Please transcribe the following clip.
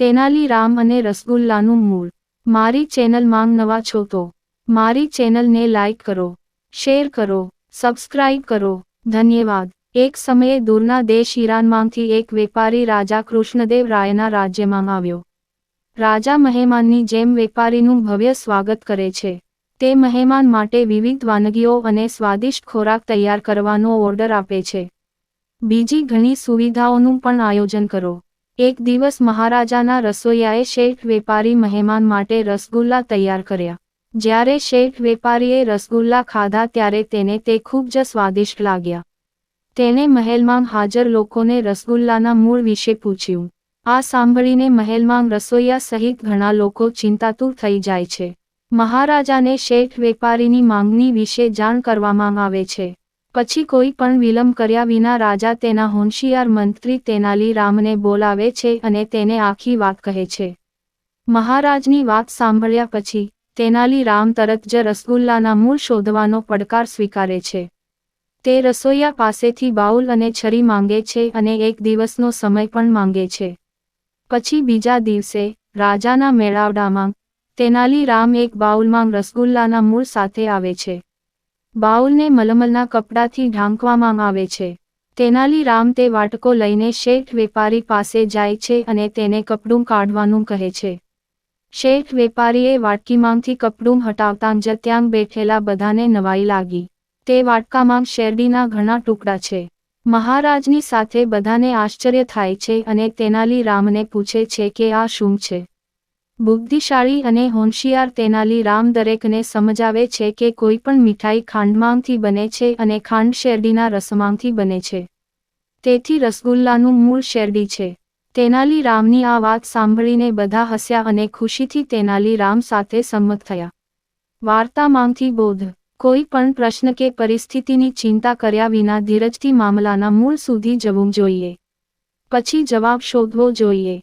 તેનાલી રામ અને રસગુલ્લાનું મૂળ. મારી ચેનલ માંગ નવા છો તો, મારી ચેનલને લાઇક કરો, શેર કરો, સબસ્ક્રાઇબ કરો, ધન્યવાદ. એક સમયે દૂરના દેશ ઈરાનમાંથી એક વેપારી રાજા કૃષ્ણદેવ રાયના રાજ્યમાં આવ્યો. રાજા મહેમાનની જેમ વેપારીનું ભવ્ય સ્વાગત કરે છે. તે મહેમાન માટે વિવિધ વાનગીઓ અને સ્વાદિષ્ટ ખોરાક તૈયાર કરવાનો ઓર્ડર આપે છે. બીજી ઘણી સુવિધાઓનું પણ આયોજન કરો. એક દિવસ મહારાજાના રસોઈયાએ શેઠ વેપારી મહેમાન માટે રસગુલ્લા તૈયાર કર્યા. જ્યારે શેઠ વેપારીએ રસગુલ્લા ખાધા ત્યારે તેને તે ખૂબ જ સ્વાદિષ્ટ લાગ્યા. તેણે મહેલમાં હાજર લોકોને રસગુલ્લાના મૂળ વિશે પૂછ્યું. આ સાંભળીને મહેલમાં રસોઈયા સહિત ઘણા લોકો ચિંતાતુર થઈ જાય છે. મહારાજાને શેઠ વેપારીની માંગણી વિશે જાણ કરવામાં આવે છે. પછી કોઈ પણ વિલંબ કર્યા વિના રાજા તેના હોંશિયાર મંત્રી તેનાલી રામને બોલાવે છે અને તેને આખી વાત કહે છે. મહારાજની વાત સાંભળ્યા પછી, તેનાલી રામ તરત જ રસગુલ્લાના મૂળ શોધવાનો પડકાર સ્વીકારે છે. તે રસોઈયા પાસેથી બાઉલ અને છરી માંગે છે અને એક દિવસનો સમય પણ માંગે છે. પછી બીજા દિવસે, રાજાના મેળાવડામાં, તેનાલી રામ એક બાઉલમાં રસગુલ્લાના મૂળ સાથે આવે છે. બાઉલને મલમલના કપડાથી ઢાંકવામાં આવે છે. તેનાલી રામ તે વાટકો લઈને શેઠ વેપારી પાસે જાય છે અને તેને કપડું કાઢવાનું કહે છે. શેઠ વેપારીએ વાટકીમાંથી કપડું હટાવતાં જ ત્યાં બેઠેલા બધાને નવાઈ લાગી. તે વાટકામાં શેરડીના ઘણા ટુકડા છે. મહારાજની સાથે બધાને આશ્ચર્ય થાય છે અને તેનાલી રામને પૂછે છે કે આ શું છે? બુદ્ધિશાળી અને હોંશિયાર તેનાલી રામ દરેકને સમજાવે છે કે કોઈ પણ મીઠાઈ ખાંડમાંથી બને છે અને ખાંડ શેરડીના રસમાંથી બને છે. તેથી રસગુલ્લાનું મૂળ શેરડી છે. તેનાલી રામની આ વાત સાંભળીને બધા હસ્યા અને ખુશીથી તેનાલી રામ સાથે સંમત થયા. વાર્તામાંથી બોધ. કોઈ પણ પ્રશ્ન કે પરિસ્થિતિની ચિંતા કર્યા વિના ધીરજથી મામલાના મૂળ સુધી જવું જોઈએ. પછી જવાબ શોધવો જોઈએ.